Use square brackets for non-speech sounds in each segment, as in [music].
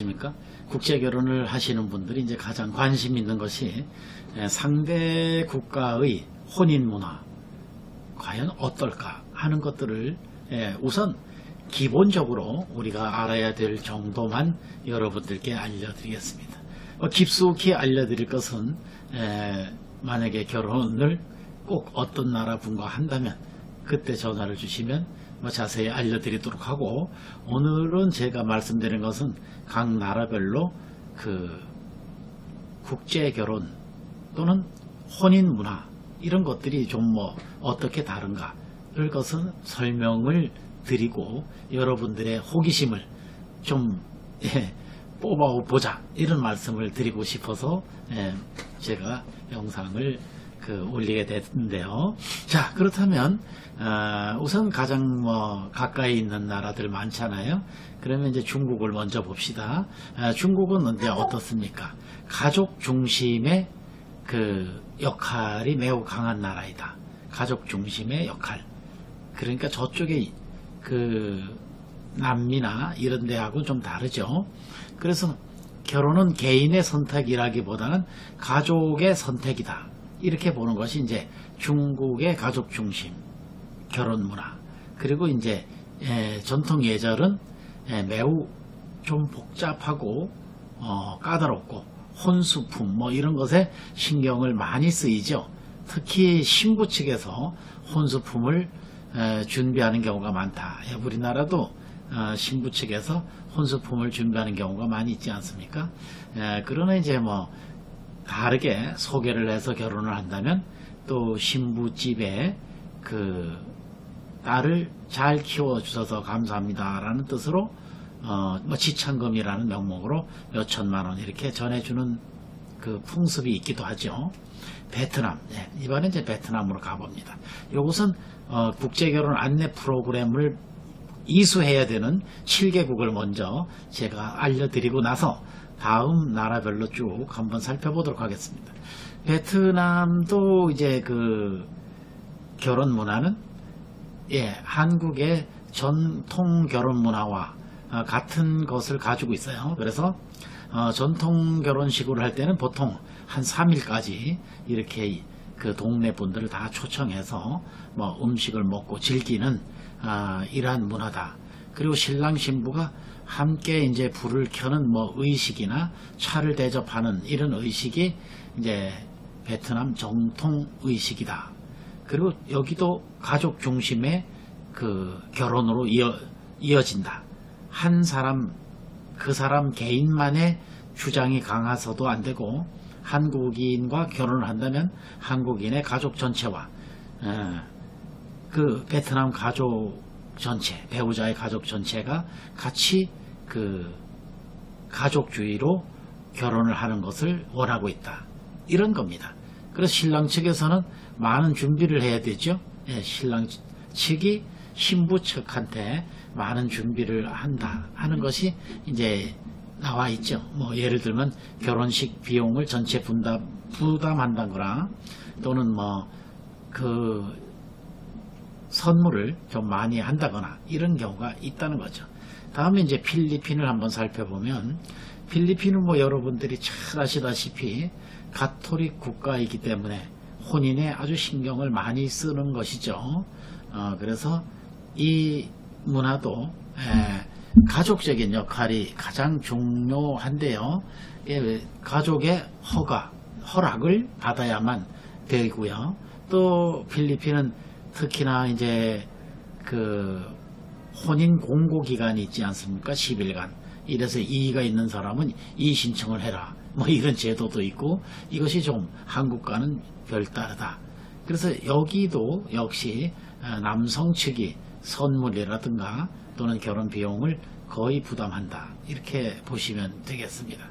아십니까? 국제 결혼을 하시는 분들이 이제 가장 관심 있는 것이 에, 상대 국가의 혼인 문화 과연 어떨까 하는 것들을 에, 우선 기본적으로 우리가 알아야 될 정도만 여러분들께 알려드리겠습니다. 어, 깊숙이 알려드릴 것은 에, 만약에 결혼을 꼭 어떤 나라 분과 한다면 그때 전화를 주시면 뭐 자세히 알려드리도록 하고 오늘은 제가 말씀드린 것은 각 나라별로 그 국제 결혼 또는 혼인 문화 이런 것들이 좀 뭐 어떻게 다른가를 것은 설명을 드리고 여러분들의 호기심을 좀 예, 뽑아보자 이런 말씀을 드리고 싶어서 예, 제가 영상을 그 올리게 됐는데요. 자 그렇다면 어, 우선 가장 뭐 가까이 있는 나라들 많잖아요. 그러면 이제 중국을 먼저 봅시다. 아, 중국은 이제 어떻습니까? 가족 중심의 그 역할이 매우 강한 나라이다. 가족 중심의 역할. 그러니까 저쪽에 그 남미나 이런 데하고는 좀 다르죠. 그래서 결혼은 개인의 선택이라기보다는 가족의 선택이다. 이렇게 보는 것이 이제 중국의 가족 중심 결혼 문화. 그리고 이제 예, 전통 예절은 예, 매우 좀 복잡하고 어, 까다롭고 혼수품 뭐 이런 것에 신경을 많이 쓰이죠. 특히 신부 측에서 혼수품을 에, 준비하는 경우가 많다. 예, 우리나라도 어, 신부 측에서 혼수품을 준비하는 경우가 많이 있지 않습니까? 에, 그러나 이제 뭐 다르게 소개를 해서 결혼을 한다면 또 신부집에 그 딸을 잘 키워 주셔서 감사합니다라는 뜻으로 어, 뭐 지창금이라는 명목으로 몇 천만 원 이렇게 전해주는 그 풍습이 있기도 하죠. 베트남, 네, 이번에 이제 베트남으로 가봅니다. 이것은 어, 국제결혼 안내 프로그램을 이수해야 되는 7개국을 먼저 제가 알려드리고 나서 다음 나라별로 쭉 한번 살펴보도록 하겠습니다. 베트남도 이제 그 결혼 문화는 예, 한국의 전통 결혼 문화와 어, 같은 것을 가지고 있어요. 그래서 어, 전통 결혼식으로 할 때는 보통 한 3일까지 이렇게 그 동네 분들을 다 초청해서 뭐 음식을 먹고 즐기는 아, 이러한 문화다. 그리고 신랑 신부가 함께 이제 불을 켜는 뭐 의식이나 차를 대접하는 이런 의식이 이제 베트남 정통 의식이다. 그리고 여기도 가족 중심의 그 결혼으로 이어, 이어진다. 한 사람, 그 사람 개인만의 주장이 강해서도 안 되고, 한국인과 결혼을 한다면 한국인의 가족 전체와, 어, 그 베트남 가족 전체, 배우자의 가족 전체가 같이 그 가족주의로 결혼을 하는 것을 원하고 있다. 이런 겁니다. 그래서 신랑 측에서는 많은 준비를 해야 되죠. 예, 신랑 측이 신부 측한테 많은 준비를 한다 하는 것이 이제 나와 있죠. 뭐 예를 들면 결혼식 비용을 전체 분담 부담한다거나 또는 뭐그 선물을 좀 많이 한다거나 이런 경우가 있다는 거죠. 다음에 이제 필리핀을 한번 살펴보면 필리핀은 뭐 여러분들이 잘 아시다시피 가톨릭 국가이기 때문에 혼인에 아주 신경을 많이 쓰는 것이죠. 어, 그래서 이 문화도 에, 가족적인 역할이 가장 중요한데요. 예, 가족의 허가, 허락을 받아야만 되고요. 또 필리핀은 특히나 이제 그 혼인 공고 기간이 있지 않습니까? 10일간. 이래서 이의가 있는 사람은 이의 신청을 해라. 뭐 이런 제도도 있고 이것이 좀 한국과는 별다르다. 그래서 여기도 역시 어, 남성 측이 선물이라든가 또는 결혼 비용을 거의 부담한다. 이렇게 보시면 되겠습니다.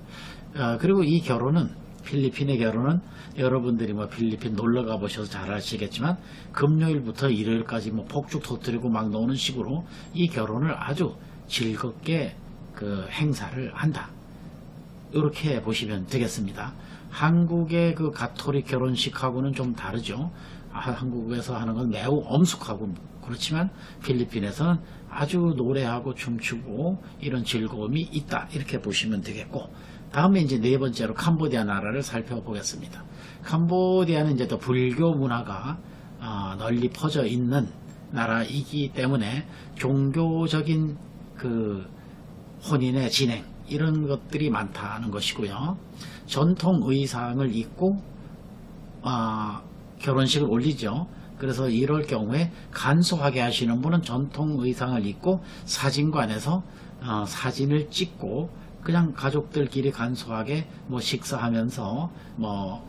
어, 그리고 이 결혼은 필리핀의 결혼은 여러분들이 뭐 필리핀 놀러 가보셔서 잘 아시겠지만 금요일부터 일요일까지 뭐 폭죽 터뜨리고 막 노는 식으로 이 결혼을 아주 즐겁게 그 행사를 한다. 이렇게 보시면 되겠습니다. 한국의 그 가톨릭 결혼식하고는 좀 다르죠. 아, 한국에서 하는 건 매우 엄숙하고 그렇지만 필리핀에서는 아주 노래하고 춤추고 이런 즐거움이 있다. 이렇게 보시면 되겠고, 다음에 이제 네 번째로 캄보디아 나라를 살펴보겠습니다. 캄보디아는 이제 또 불교 문화가 어, 널리 퍼져 있는 나라이기 때문에 종교적인 그 혼인의 진행 이런 것들이 많다는 것이고요. 전통 의상을 입고 아, 결혼식을 올리죠. 그래서 이럴 경우에 간소하게 하시는 분은 전통 의상을 입고 사진관에서 어, 사진을 찍고 그냥 가족들끼리 간소하게 뭐 식사하면서 뭐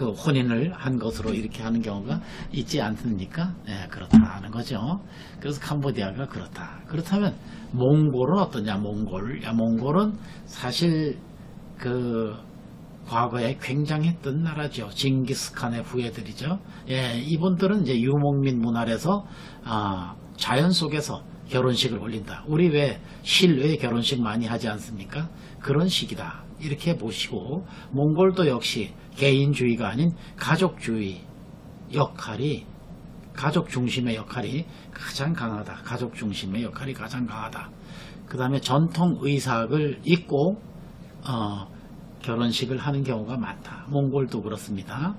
그 혼인을 한 것으로 이렇게 하는 경우가 있지 않습니까? 예, 그렇다는 거죠. 그래서 캄보디아가 그렇다. 그렇다면 몽골은 어떠냐? 몽골. 야, 몽골은 사실 그 과거에 굉장했던 나라죠. 징기스칸의 후예들이죠. 예, 이분들은 이제 유목민 문화에서 아, 자연 속에서 결혼식을 올린다. 우리 왜 실외 결혼식 많이 하지 않습니까? 그런 식이다. 이렇게 보시고 몽골도 역시 개인주의가 아닌 가족주의 역할이 가족 중심의 역할이 가장 강하다. 가족 중심의 역할이 가장 강하다. 그 다음에 전통 의상을 입고 어, 결혼식을 하는 경우가 많다. 몽골도 그렇습니다.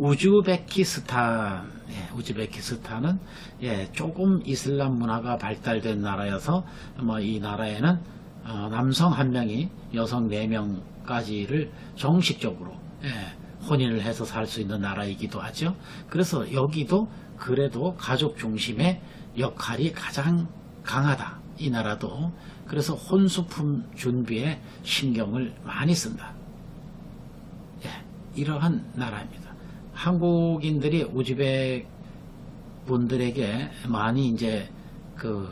우즈베키스탄, 예, 우즈베키스탄은 예, 조금 이슬람 문화가 발달된 나라여서 뭐 이 나라에는 어, 남성 한 명이 여성 네 명까지를 정식적으로 예, 혼인을 해서 살 수 있는 나라이기도 하죠. 그래서 여기도 그래도 가족 중심의 역할이 가장 강하다. 이 나라도 그래서 혼수품 준비에 신경을 많이 쓴다. 예, 이러한 나라입니다. 한국인들이 우즈벡 분들에게 많이 이제 그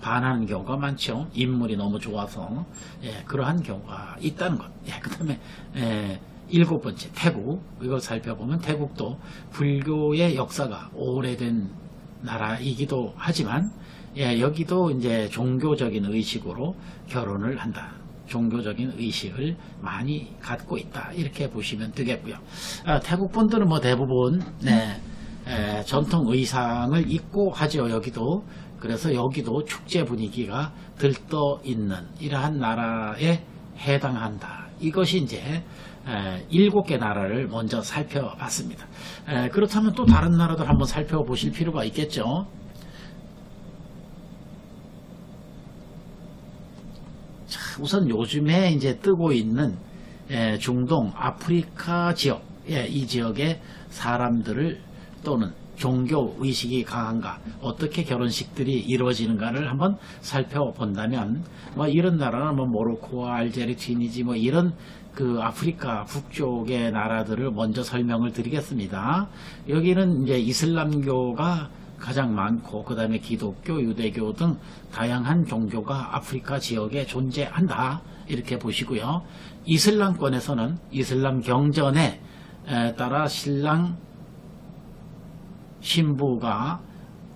반하는 경우가 많죠. 인물이 너무 좋아서 예, 그러한 경우가 있다는 것. 예, 그다음에 예, 일곱 번째 태국 이걸 살펴보면 태국도 불교의 역사가 오래된 나라이기도 하지만 예, 여기도 이제 종교적인 의식으로 결혼을 한다. 종교적인 의식을 많이 갖고 있다. 이렇게 보시면 되겠고요. 아, 태국 분들은 뭐 대부분 네, 에, 전통 의상을 입고 하죠. 여기도 그래서 여기도 축제 분위기가 들떠 있는 이러한 나라에 해당한다. 이것이 이제 에, 일곱 개 나라를 먼저 살펴봤습니다. 에, 그렇다면 또 다른 나라들 한번 살펴보실 필요가 있겠죠. 우선 요즘에 이제 뜨고 있는 에, 중동 아프리카 지역, 예, 이 지역의 사람들을 또는 종교 의식이 강한가, 어떻게 결혼식들이 이루어지는가를 한번 살펴본다면, 뭐 이런 나라는 뭐 모로코와 알제리, 튀니지 뭐 이런 그 아프리카 북쪽의 나라들을 먼저 설명을 드리겠습니다. 여기는 이제 이슬람교가 가장 많고 그 다음에 기독교, 유대교 등 다양한 종교가 아프리카 지역에 존재한다. 이렇게 보시고요. 이슬람권에서는 이슬람 경전에 에, 따라 신랑 신부가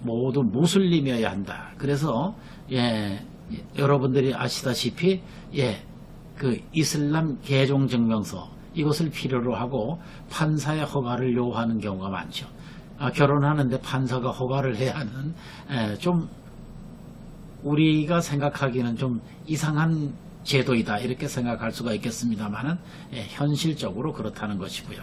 모두 무슬림이어야 한다. 그래서 예, 여러분들이 아시다시피 예, 그 이슬람 개종 증명서 이것을 필요로 하고 판사의 허가를 요하는 경우가 많죠. 아, 결혼하는데 판사가 허가를 해야 하는 에, 좀 우리가 생각하기는 좀 이상한 제도이다 이렇게 생각할 수가 있겠습니다만은 예, 현실적으로 그렇다는 것이고요.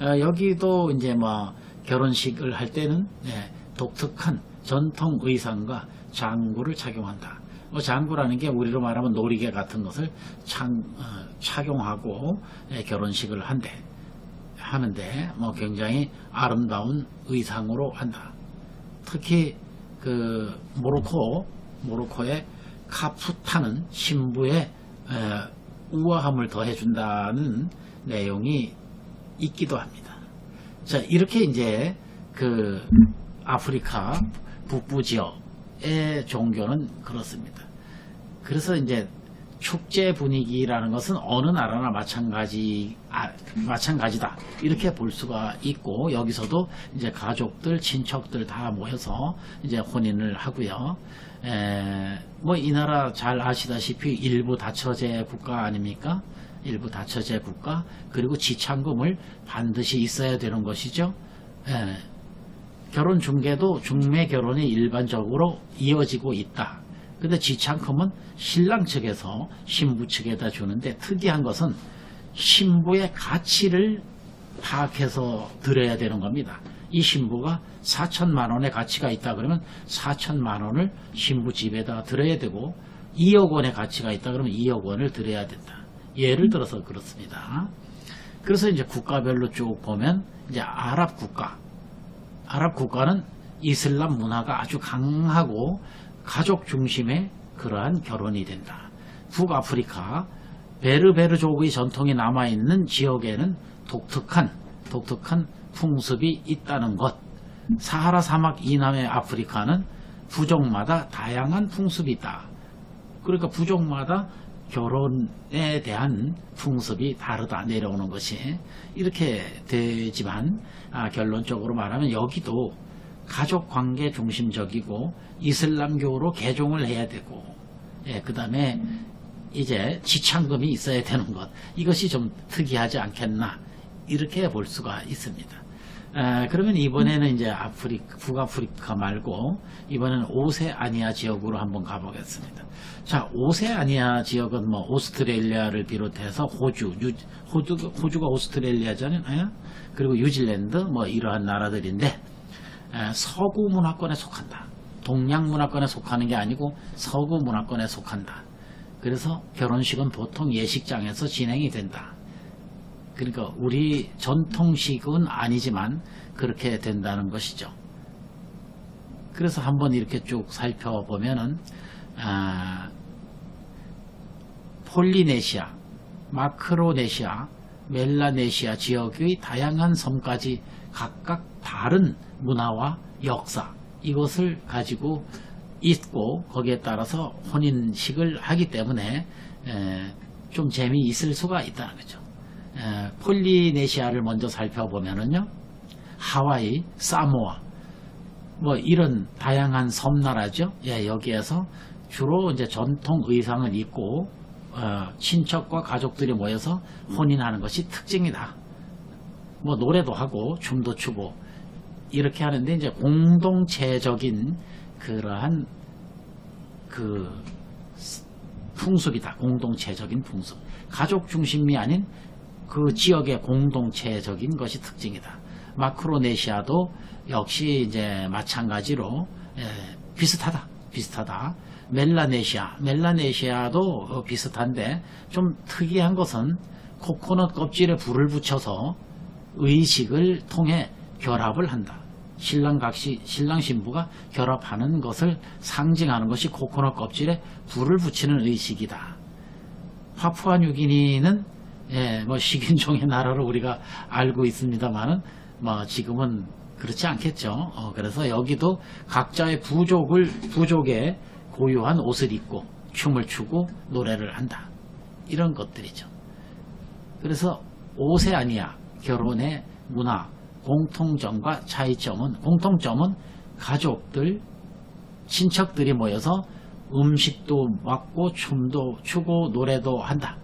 어, 여기도 이제 뭐 결혼식을 할 때는 예, 독특한 전통 의상과 장구를 착용한다. 뭐 장구라는 게 우리로 말하면 놀이개 같은 것을 창, 어, 착용하고 예, 결혼식을 한대 하는데 뭐 굉장히 아름다운 의상으로 한다. 특히 그 모로코 모로코의 카푸타는 신부의 에, 우아함을 더해준다는 내용이 있기도 합니다. 자 이렇게 이제 그 아프리카 북부 지역의 종교는 그렇습니다. 그래서 이제 축제 분위기라는 것은 어느 나라나 마찬가지 아, 마찬가지다 이렇게 볼 수가 있고 여기서도 이제 가족들 친척들 다 모여서 이제 혼인을 하고요. 뭐 이 나라 잘 아시다시피 일부 다처제 국가 아닙니까? 일부 다처제 국가 그리고 지참금을 반드시 있어야 되는 것이죠. 에, 결혼 중개도 중매 결혼이 일반적으로 이어지고 있다. 근데 지창금은 신랑 측에서 신부 측에다 주는데 특이한 것은 신부의 가치를 파악해서 드려야 되는 겁니다. 이 신부가 4천만 원의 가치가 있다 그러면 4천만 원을 신부 집에다 드려야 되고 2억 원의 가치가 있다 그러면 2억 원을 드려야 된다. 예를 들어서 그렇습니다. 그래서 이제 국가별로 쭉 보면 이제 아랍 국가, 아랍 국가는 이슬람 문화가 아주 강하고 가족 중심의 그러한 결혼이 된다. 북아프리카 베르베르족의 전통이 남아있는 지역에는 독특한 독특한 풍습이 있다는 것. 사하라 사막 이남의 아프리카는 부족마다 다양한 풍습이 있다. 그러니까 부족마다 결혼에 대한 풍습이 다르다 내려오는 것이 이렇게 되지만 아, 결론적으로 말하면 여기도 가족 관계 중심적이고 이슬람교로 개종을 해야 되고 예, 그 다음에 이제 지창금이 있어야 되는 것 이것이 좀 특이하지 않겠나 이렇게 볼 수가 있습니다. 아, 그러면 이번에는 이제 아프리카, 북아프리카 말고 이번에는 오세아니아 지역으로 한번 가보겠습니다. 자, 오세아니아 지역은 뭐 오스트레일리아를 비롯해서 호주, 유, 호주 호주가 오스트레일리아잖아요. 그리고 뉴질랜드 뭐 이러한 나라들인데 에, 서구 문화권에 속한다. 동양 문화권에 속하는 게 아니고 서구 문화권에 속한다. 그래서 결혼식은 보통 예식장에서 진행이 된다. 그러니까 우리 전통식은 아니지만 그렇게 된다는 것이죠. 그래서 한번 이렇게 쭉 살펴보면은 아, 폴리네시아, 마크로네시아, 멜라네시아 지역의 다양한 섬까지 각각 다른 문화와 역사 이것을 가지고 있고 거기에 따라서 혼인식을 하기 때문에 에, 좀 재미있을 수가 있다는 거죠. 에, 폴리네시아를 먼저 살펴보면은요 하와이, 사모아 뭐 이런 다양한 섬나라죠. 예, 여기에서 주로 이제 전통 의상을 입고 어, 친척과 가족들이 모여서 혼인하는 것이 특징이다. 뭐 노래도 하고 춤도 추고 이렇게 하는데 이제 공동체적인 그러한 그 풍습이다. 공동체적인 풍습. 가족 중심이 아닌 그 지역의 공동체적인 것이 특징이다. 마크로네시아도 역시 이제 마찬가지로 에, 비슷하다. 비슷하다. 멜라네시아, 멜라네시아도 어, 비슷한데 좀 특이한 것은 코코넛 껍질에 불을 붙여서 의식을 통해 결합을 한다. 신랑 각시, 신랑 신부가 결합하는 것을 상징하는 것이 코코넛 껍질에 불을 붙이는 의식이다. 파푸아 뉴기니는 예, 뭐 식인종의 나라로 우리가 알고 있습니다만은 뭐 지금은 그렇지 않겠죠. 어, 그래서 여기도 각자의 부족을 부족의 고유한 옷을 입고 춤을 추고 노래를 한다. 이런 것들이죠. 그래서 오세아니아 결혼의 문화 공통점과 차이점은 공통점은 가족들 친척들이 모여서 음식도 먹고 춤도 추고 노래도 한다.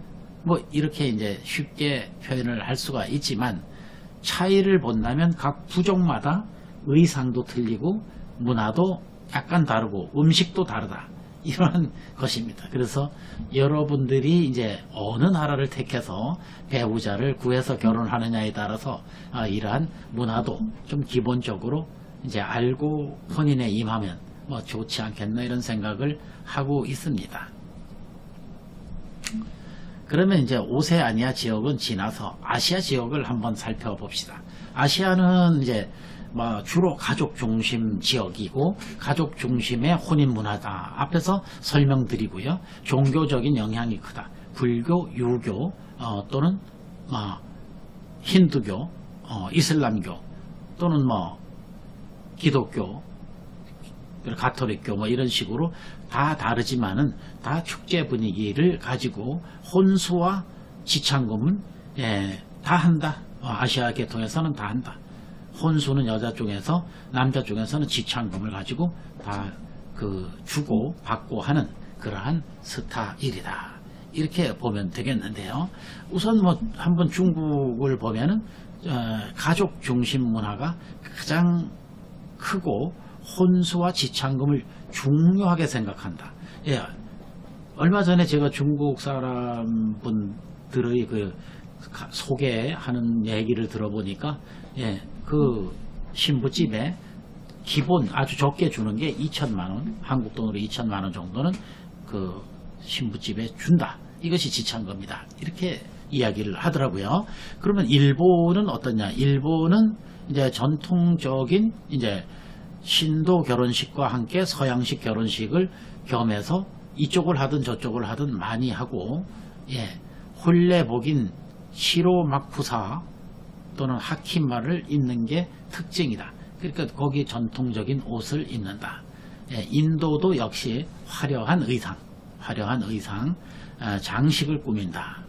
뭐 이렇게 이제 쉽게 표현을 할 수가 있지만 차이를 본다면 각 부족마다 의상도 틀리고 문화도 약간 다르고 음식도 다르다. [laughs] 이런 것입니다. 그래서 여러분들이 이제 어느 나라를 택해서 배우자를 구해서 결혼하느냐에 따라서 아, 이러한 문화도 좀 기본적으로 이제 알고 혼인에 임하면 뭐 좋지 않겠나 이런 생각을 하고 있습니다. 그러면 이제 오세아니아 지역은 지나서 아시아 지역을 한번 살펴봅시다. 아시아는 이제 뭐 주로 가족 중심 지역이고 가족 중심의 혼인 문화다. 앞에서 설명드리고요. 종교적인 영향이 크다. 불교, 유교 어, 또는 뭐 힌두교, 어, 이슬람교 또는 뭐 기독교, 가톨릭교 뭐 이런 식으로 다 다르지만은 다 축제 분위기를 가지고 혼수와 지창금은 예, 다 한다. 어, 아시아 계통에서는 다 한다. 혼수는 여자 쪽에서 남자 쪽에서는 지창금을 가지고 다 그 주고 받고 하는 그러한 스타일이다. 이렇게 보면 되겠는데요. 우선 뭐 한번 중국을 보면은 어, 가족 중심 문화가 가장 크고 혼수와 지창금을 중요하게 생각한다. 예, 얼마 전에 제가 중국 사람 분들의 그 가- 소개하는 얘기를 들어보니까 예, 그 신부집에 기본 아주 적게 주는 게 2천만 원, 한국 돈으로 2천만 원 정도는 그 신부집에 준다. 이것이 지창금이다. 이렇게 이야기를 하더라고요. 그러면 일본은 어떠냐? 일본은 이제 전통적인 이제 신도 결혼식과 함께 서양식 결혼식을 겸해서 이쪽을 하든 저쪽을 하든 많이 하고 예, 혼례복인 시로막푸사 또는 하키마를 입는 게 특징이다. 그러니까 거기 전통적인 옷을 입는다. 예, 인도도 역시 화려한 의상, 화려한 의상, 아, 장식을 꾸민다.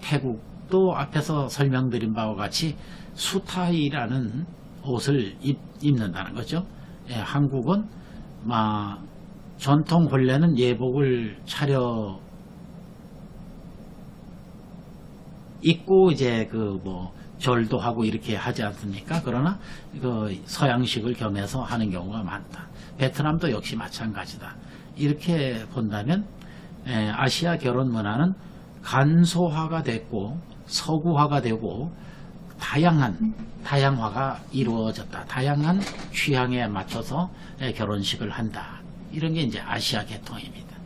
태국도 앞에서 설명드린 바와 같이 수타이라는 옷을 입, 입는다는 거죠. 예, 한국은 마, 전통 본래는 예복을 차려 입고 이제 그 뭐 절도 하고 이렇게 하지 않습니까? 그러나 그 서양식을 겸해서 하는 경우가 많다. 베트남도 역시 마찬가지다. 이렇게 본다면 에, 아시아 결혼 문화는 간소화가 됐고 서구화가 되고 다양한 다양화가 이루어졌다. 다양한 취향에 맞춰서 에, 결혼식을 한다. 이런 게 이제 아시아 계통입니다.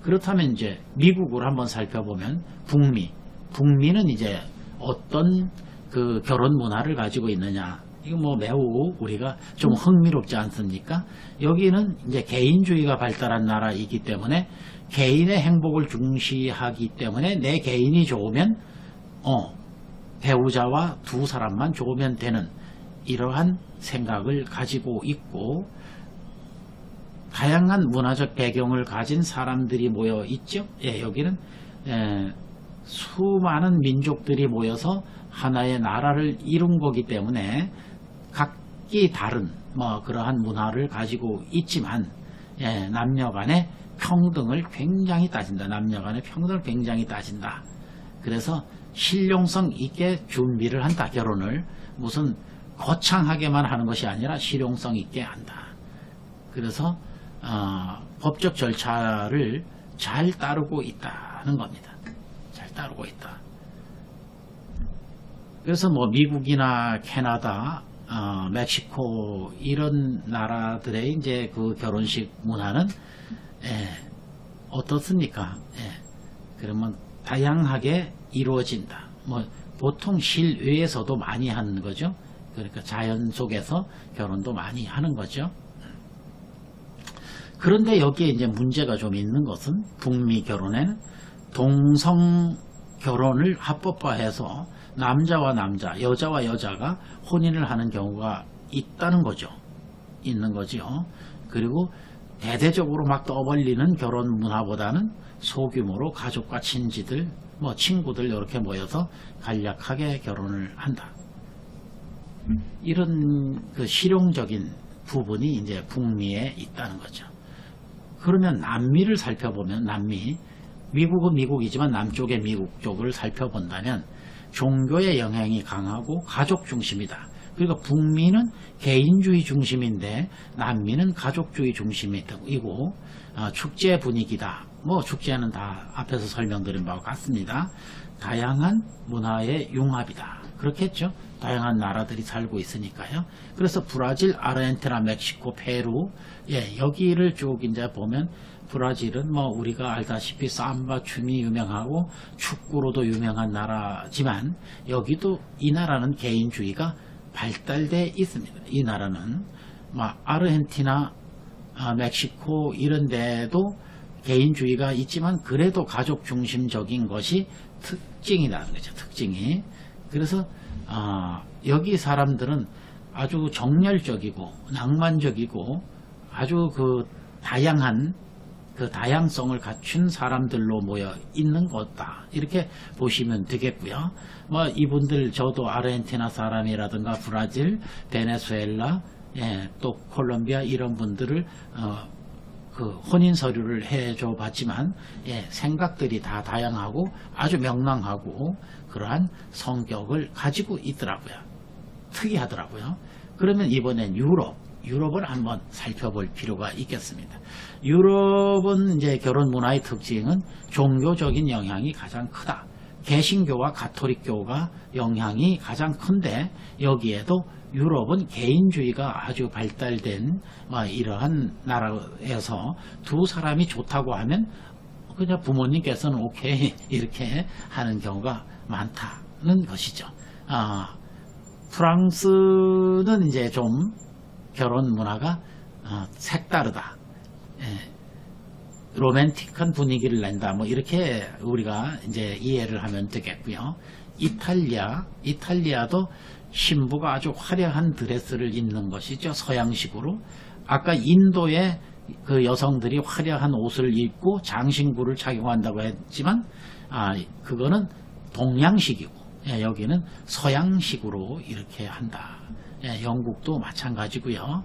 그렇다면 이제 미국을 한번 살펴보면 북미, 북미는 이제 어떤 그 결혼 문화를 가지고 있느냐. 이거 뭐 매우 우리가 좀 흥미롭지 않습니까? 여기는 이제 개인주의가 발달한 나라이기 때문에 개인의 행복을 중시하기 때문에 내 개인이 좋으면 어 배우자와 두 사람만 좋으면 되는 이러한 생각을 가지고 있고 다양한 문화적 배경을 가진 사람들이 모여 있죠. 예, 여기는 에, 수많은 민족들이 모여서 하나의 나라를 이룬 거기 때문에 각기 다른 뭐 그러한 문화를 가지고 있지만 예, 남녀 간의 평등을 굉장히 따진다. 남녀 간의 평등을 굉장히 따진다. 그래서 실용성 있게 준비를 한다. 결혼을 무슨 거창하게만 하는 것이 아니라 실용성 있게 한다. 그래서 어, 법적 절차를 잘 따르고 있다는 겁니다. 잘 따르고 있다. 그래서 뭐 미국이나 캐나다, 어, 멕시코 이런 나라들의 이제 그 결혼식 문화는 예, 어떻습니까? 예, 그러면 다양하게 이루어진다. 뭐 보통 실외에서도 많이 하는 거죠. 그러니까 자연 속에서 결혼도 많이 하는 거죠. 그런데 여기에 이제 문제가 좀 있는 것은 북미 결혼에는 동성 결혼을 합법화해서 남자와 남자, 여자와 여자가 혼인을 하는 경우가 있다는 거죠. 있는 거죠. 그리고 대대적으로 막 떠벌리는 결혼 문화보다는 소규모로 가족과 친지들, 뭐 친구들 이렇게 모여서 간략하게 결혼을 한다. 이런 그 실용적인 부분이 이제 북미에 있다는 거죠. 그러면 남미를 살펴보면 남미 미국은 미국이지만 남쪽의 미국 쪽을 살펴본다면 종교의 영향이 강하고 가족 중심이다. 그리고 북미는 개인주의 중심인데 남미는 가족주의 중심이고 어, 축제 분위기다. 뭐 축제는 다 앞에서 설명드린 바와 같습니다. 다양한 문화의 융합이다. 그렇겠죠? 다양한 나라들이 살고 있으니까요. 그래서 브라질, 아르헨티나, 멕시코, 페루, 예, 여기를 쭉 이제 보면 브라질은 뭐 우리가 알다시피 삼바 춤이 유명하고 축구로도 유명한 나라지만 여기도 이 나라는 개인주의가 발달돼 있습니다. 이 나라는 막 아르헨티나, 아, 멕시코 이런 데도 개인주의가 있지만 그래도 가족 중심적인 것이 특징이라는 거죠. 특징이. 그래서 아, 여기 사람들은 아주 정열적이고 낭만적이고 아주 그 다양한 그 다양성을 갖춘 사람들로 모여 있는 것다. 이렇게 보시면 되겠고요. 뭐 이분들 저도 아르헨티나 사람이라든가 브라질, 베네수엘라, 예, 또 콜롬비아 이런 분들을 어, 그 혼인 서류를 해줘 봤지만 예, 생각들이 다 다양하고 아주 명랑하고 그러한 성격을 가지고 있더라고요. 특이하더라고요. 그러면 이번엔 유럽, 유럽을 한번 살펴볼 필요가 있겠습니다. 유럽은 이제 결혼 문화의 특징은 종교적인 영향이 가장 크다. 개신교와 가톨릭교가 영향이 가장 큰데 여기에도 유럽은 개인주의가 아주 발달된 어, 이러한 나라에서 두 사람이 좋다고 하면 그냥 부모님께서는 오케이 [laughs] 이렇게 하는 경우가 많다는 것이죠. 아, 프랑스는 이제 좀 결혼 문화가 어, 색다르다. 예, 로맨틱한 분위기를 낸다. 뭐 이렇게 우리가 이제 이해를 하면 되겠고요. 이탈리아, 이탈리아도 신부가 아주 화려한 드레스를 입는 것이죠. 서양식으로. 아까 인도의 그 여성들이 화려한 옷을 입고 장신구를 착용한다고 했지만 아 그거는 동양식이고 예, 여기는 서양식으로 이렇게 한다. 예, 영국도 마찬가지고요.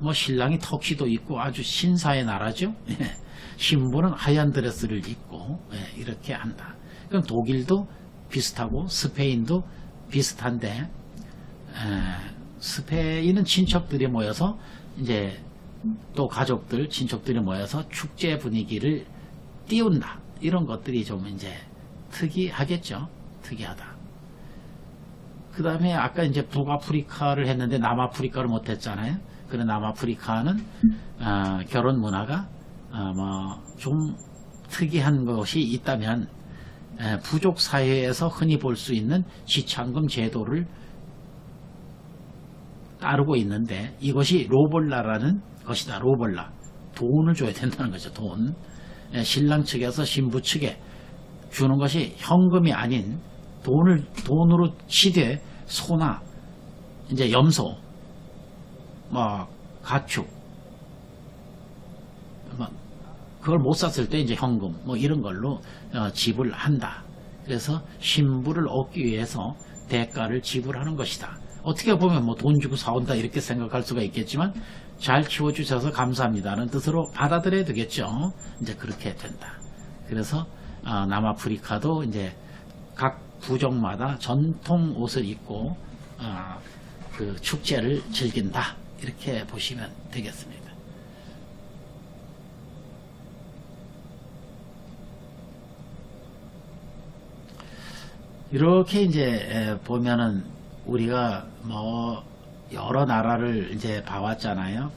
뭐 신랑이 턱시도 입고 아주 신사의 나라죠. 예, 신부는 하얀 드레스를 입고 예, 이렇게 한다. 그럼 독일도 비슷하고 스페인도 비슷한데 에, 스페인은 친척들이 모여서 이제 또 가족들, 친척들이 모여서 축제 분위기를 띄운다. 이런 것들이 좀 이제 특이하겠죠. 특이하다. 그 다음에 아까 이제 북아프리카를 했는데 남아프리카를 못했잖아요. 그래 남아프리카는 아, 결혼 문화가 아, 뭐좀 특이한 것이 있다면 에, 부족 사회에서 흔히 볼 수 있는 지창금 제도를 따르고 있는데 이것이 로볼라라는 것이다. 로볼라. 돈을 줘야 된다는 거죠. 돈. 예, 신랑 측에서 신부 측에 주는 것이 현금이 아닌 돈을 돈으로 치되 소나 이제 염소, 뭐 가축, 뭐 그걸 못 샀을 때 이제 현금 뭐 이런 걸로 어, 지불한다. 그래서 신부를 얻기 위해서 대가를 지불하는 것이다. 어떻게 보면 뭐 돈 주고 사온다 이렇게 생각할 수가 있겠지만 잘 키워주셔서 감사합니다는 뜻으로 받아들여야 되겠죠. 이제 그렇게 된다. 그래서 아, 남아프리카도 이제 각 부족마다 전통 옷을 입고 아, 그 축제를 즐긴다 이렇게 보시면 되겠습니다. 이렇게 이제 보면은 우리가 뭐 여러 나라를 이제 봐왔잖아요.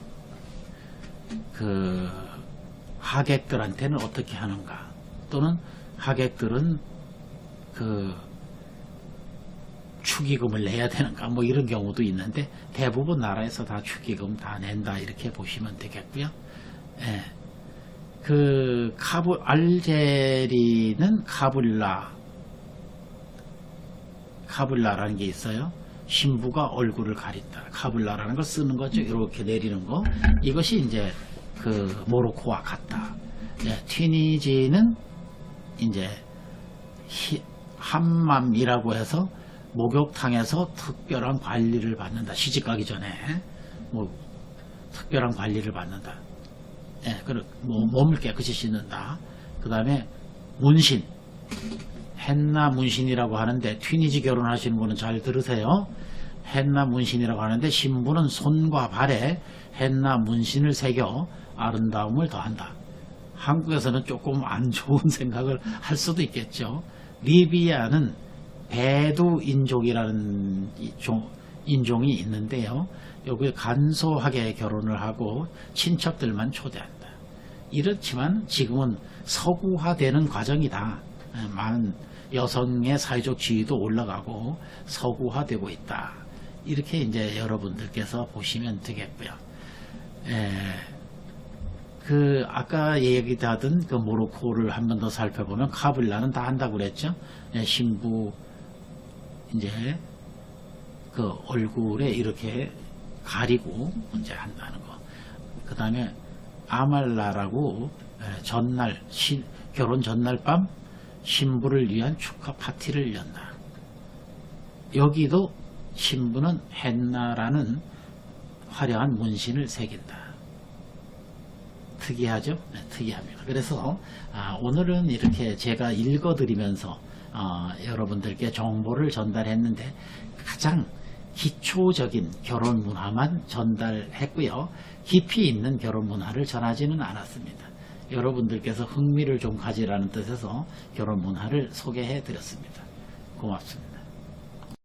그 하객들한테는 어떻게 하는가 또는 하객들은 그 축의금을 내야 되는가 뭐 이런 경우도 있는데 대부분 나라에서 다 축의금 다 낸다 이렇게 보시면 되겠고요. 예. 그 카불 알제리는 카불라 카불라라는 게 있어요. 신부가 얼굴을 가린다. 카불라라는 걸 쓰는 거죠. 이렇게 내리는 거. 이것이 이제 그 모로코와 같다. 네, 튀니지는 이제 히- 함맘이라고 해서 목욕탕에서 특별한 관리를 받는다. 시집 가기 전에 뭐 특별한 관리를 받는다. 예, 그 뭐, 몸을 깨끗이 씻는다. 그 다음에 문신, 헨나 문신이라고 하는데 튀니지 결혼하시는 분은 잘 들으세요. 헨나 문신이라고 하는데 신부는 손과 발에 헨나 문신을 새겨 아름다움을 더한다. 한국에서는 조금 안 좋은 [laughs] 생각을 할 수도 있겠죠. 리비아는 배두 종- 인종이 있는데요. 여기 간소하게 결혼을 하고 친척들만 초대한다. 이렇지만 지금은 서구화되는 과정이다. 에, 많은 여성의 사회적 지위도 올라가고 서구화되고 있다. 이렇게 이제 여러분들께서 보시면 되겠고요. 에, 그 아까 얘기하던 그 모로코를 한 번 더 살펴보면 카블라는 다 한다고 그랬죠. 예, 신부 이제 그 얼굴에 이렇게 가리고 이제 한다는 거. 그 다음에 아말라라고 예, 전날 신- 결혼 전날 밤 신부를 위한 축하 파티를 연다. 여기도 신부는 헨나라는 화려한 문신을 새긴다. 특이하죠? 네, 특이합니다. 그래서 아, 오늘은 이렇게 제가 읽어드리면서 어, 여러분들께 정보를 전달했는데 가장 기초적인 결혼 문화만 전달했고요. 깊이 있는 결혼 문화를 전하지는 않았습니다. 여러분들께서 흥미를 좀 가지라는 뜻에서 결혼 문화를 소개해 드렸습니다. 고맙습니다.